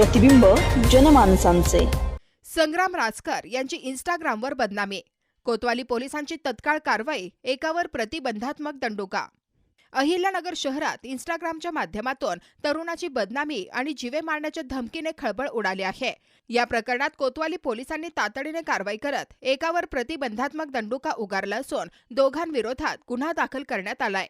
प्रतिबिंब जनमानसांचे. संग्राम राजकर यांची इंस्टाग्रामवर बदनामी. कोतवाली पोलिसांची तत्काळ कारवाई एकावर प्रतिबंधात्मक दंडुका अहिल्यानगर शहरात इंस्टाग्रामच्या माध्यमातून तरुणाची बदनामी आणि जीवे मारण्याच्या धमकीने खळबळ उडाली आहे. या प्रकरणात कोतवाली पोलिसांनी तातडीने कारवाई करत एकावर प्रतिबंधात्मक दंडुका उगारला असून दोघांविरोधात गुन्हा दाखल करण्यात आलाय.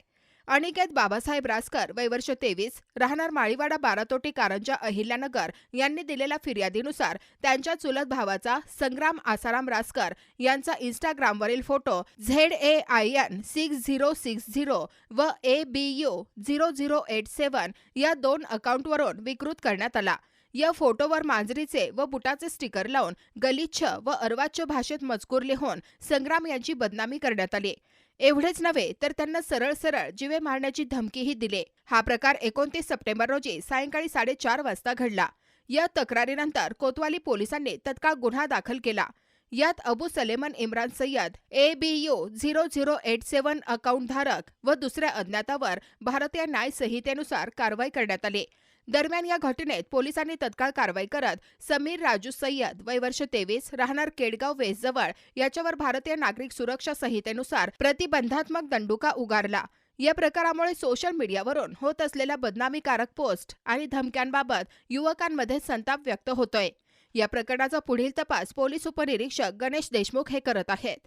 अनिकेत बाबासाहेब रासकर वय वर्ष तेवीस राहणार माळीवाडा बारातोटी कारंजा अहिल्यानगर यांनी दिलेल्या फिर्यादीनुसार त्यांच्या चुलत भावाचा संग्राम आसाराम रासकर यांचा इंस्टाग्रामवरील photo Z A I N six zero six zero व A B U zero zero eight seven या दोन अकाउंटवरून विकृत करण्यात आला. या फोटोवर मांजरीचे व बुटाचे स्टिकर लावून गलिच्छ व अर्वाच्य भाषेत मजकूर लिहून संग्राम यांची बदनामी करण्यात आली. एवढेच नव्हे तर त्यांना सरळ सरळ जिवे मारण्याची धमकीही दिली. हा प्रकार एकोणतीस सप्टेंबर रोजी सायंकाळी साडेचार वाजता घडला. या तक्रारीनंतर कोतवाली पोलिसांनी तत्काळ गुन्हा दाखल केला. यात Abu Saleman Imran Sayyad A B U zero zero eight seven अकाउंटधारक व दुसऱ्या अज्ञातावर भारतीय न्याय संहितेनुसार कारवाई करण्यात आली. दरम्यान या घटनेत पोलिसांनी तत्काळ कारवाई करत समीर राजू सय्यद वय वर्ष तेवीस राहणार केडगाव वेसजवळ याच्यावर भारतीय नागरिक सुरक्षा संहितेनुसार प्रतिबंधात्मक दंडुका उगारला. या प्रकारामुळे सोशल मीडियावरून होत असलेल्या बदनामीकारक पोस्ट आणि धमक्यांबाबत युवकांमध्ये संताप व्यक्त होतोय. या प्रकरणाचा पुढील तपास पोलीस उपनिरीक्षक गणेश देशमुख हे करत आहेत.